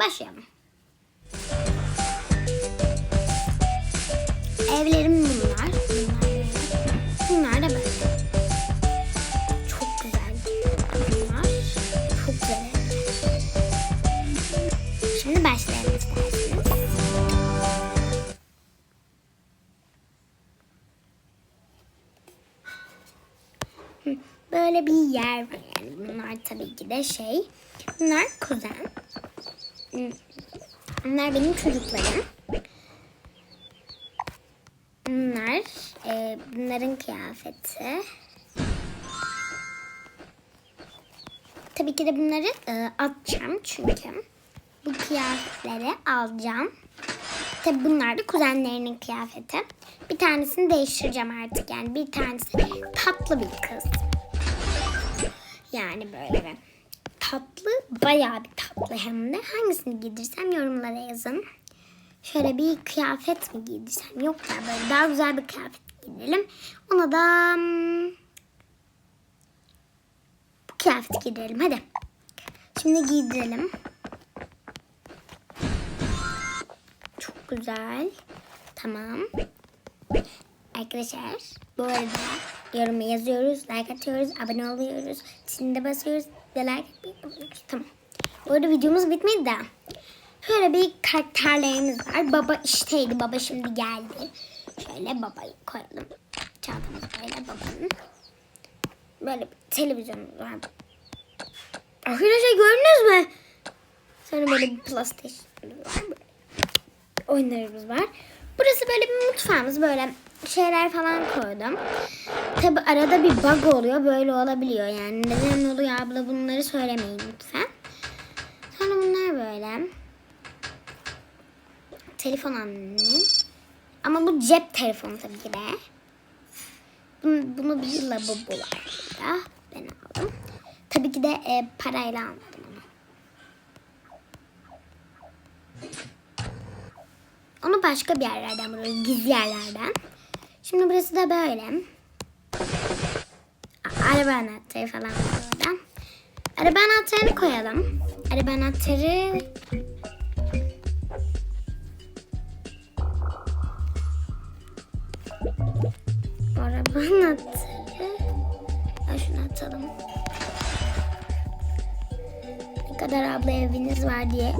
başlayalım. Evlerim bunlar. Bunlar, bunlar da böyle. Çok güzel. Çok güzel. Şimdi başlayalım. Böyle bir yer var yani. Bunlar tabii ki de şey. Bunlar kuzen. Bunlar benim çocuklarım. Bunlar e, bunların kıyafeti. Tabii ki de bunları e, atacağım çünkü bu kıyafetleri alacağım. Tabii bunlar da kuzenlerinin kıyafeti. Bir tanesini değiştireceğim artık yani bir tanesi tatlı bir kız. Yani böyle tatlı, bayağı bir tatlı hem de. Hangisini giydirsem yorumlara yazın. Şöyle bir kıyafet mi giydirsem? Yok ya böyle daha güzel bir kıyafet giydirelim. Ona da hmm, bu kıyafeti giydirelim hadi. Şimdi giydirelim. Çok güzel. Tamam. Arkadaşlar bu arada yoruma yazıyoruz, like atıyoruz, abone oluyoruz, zilinde basıyoruz unutmuyoruz. Tamam. Bu arada videomuz bitmedi de. Şöyle bir karakterlerimiz var. Baba işteydi. Baba şimdi geldi. Şöyle babayı koyalım. Çantamız böyle babanın. Böyle bir televizyonumuz var. Arkadaşlar gördünüz mü? Sonra böyle bir PlayStation'ımız var. Böyle oyunlarımız var. Burası böyle bir mutfağımız. Böyle şeyler falan koydum. Tabi arada bir bug oluyor. Böyle olabiliyor yani. Neden oluyor abla bunları söylemeyin lütfen. Sonra bunlar böyle. Telefon annemin. Ama bu cep telefonu tabii ki de. Bunu, bunu bir lavabo var burada. Ben aldım. Tabii ki de e, parayla almadım onu. Onu başka bir yerlerden buluyoruz. Gizli yerlerden. Şimdi burası da böyle. Araba anahtarı falan var orada. Araba anahtarını koyalım. Araba anahtarı... Araba anahtarı... Ya şunu atalım. Ne kadar abla eviniz var diye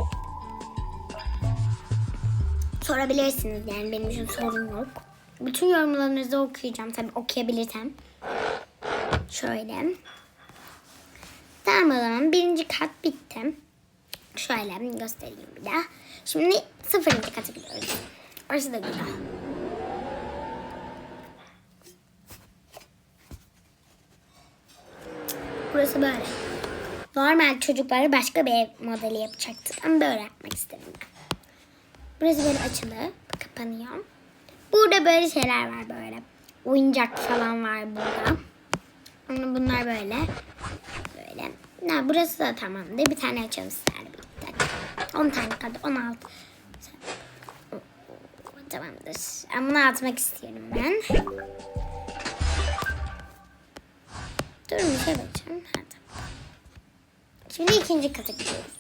sorabilirsiniz yani benim için sorun yok. Bütün yorumlarınızı okuyacağım tabii okuyabilirsem. Şöyle. Tamam o zaman birinci kat bitti. Şöyle göstereyim bir daha. Şimdi sıfırıncı kata gidiyoruz. Orası da güzel. Burası böyle. Normal çocukları başka bir ev modeli yapacaktı. Ben böyle yapmak istedim. Burası böyle açılıyor, kapanıyor. Burada böyle şeyler var böyle. Oyuncak falan var burada. Ama bunlar böyle. Böyle. Ha, burası da tamamdır. Bir tane açalım isterdim. 10 tane kaldı. 16. Tamamdır. Ama bunu atmak istiyorum ben. Durun bir şey bakacağım. Ha, tamam. Şimdi ikinci kata gidiyoruz.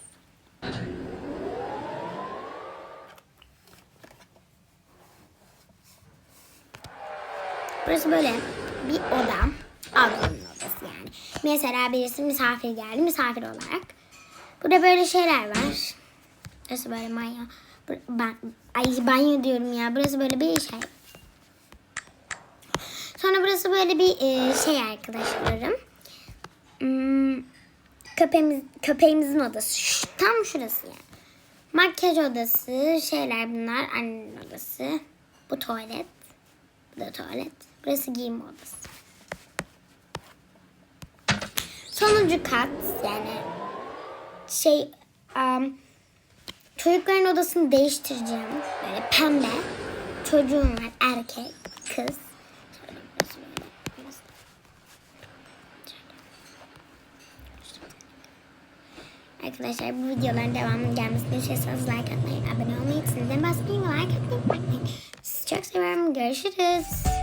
Burası böyle bir oda. Ablamın odası yani. Mesela birisi misafir geldi misafir olarak. Burada böyle şeyler var. Burası böyle banyo. Ben, ay banyo diyorum ya. Burası böyle bir şey. Sonra burası böyle bir e, şey arkadaşlarım. Hmm, köpeğimiz, köpeğimizin odası. Şu- tam şurası yani. Makyaj odası, şeyler bunlar. Annenin odası. Bu tuvalet. Bu da tuvalet. Burası giyim odası. Sonuncu kat yani şey um, çocukların odasını değiştireceğim. Böyle pembe. Çocuğum var erkek, kız. Arkadaşlar bu videoların devamının gelmesini istiyorsanız like atmayı, abone olmayı, sizden basmayı like atmayı unutmayın. Sizi çok seviyorum. Görüşürüz.